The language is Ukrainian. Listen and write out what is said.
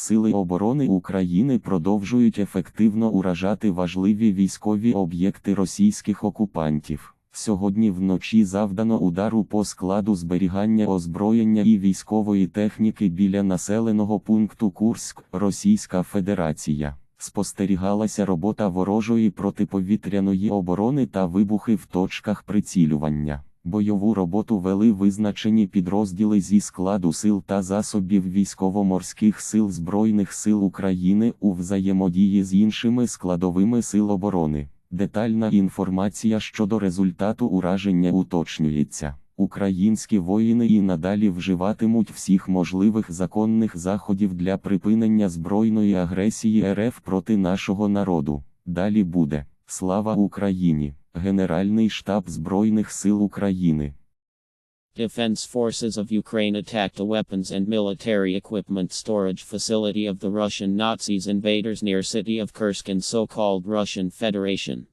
Сили оборони України продовжують ефективно уражати важливі військові об'єкти російських окупантів. Сьогодні вночі завдано удару по складу зберігання озброєння і військової техніки біля населеного пункту Курськ, Російська Федерація. Спостерігалася робота ворожої протиповітряної оборони та вибухи в точках прицілювання. Бойову роботу вели визначені підрозділи зі складу сил та засобів військово-морських сил Збройних сил України у взаємодії з іншими складовими сил оборони. Детальна інформація щодо результату ураження уточнюється. Українські воїни і надалі вживатимуть всіх можливих законних заходів для припинення збройної агресії РФ проти нашого народу. Далі буде Слава Україні! Генеральний штаб Збройних сил України. Defense forces of Ukraine attacked a weapons and military equipment storage facility of the Russian Nazis invaders near city of Kursk in so-called Russian Federation.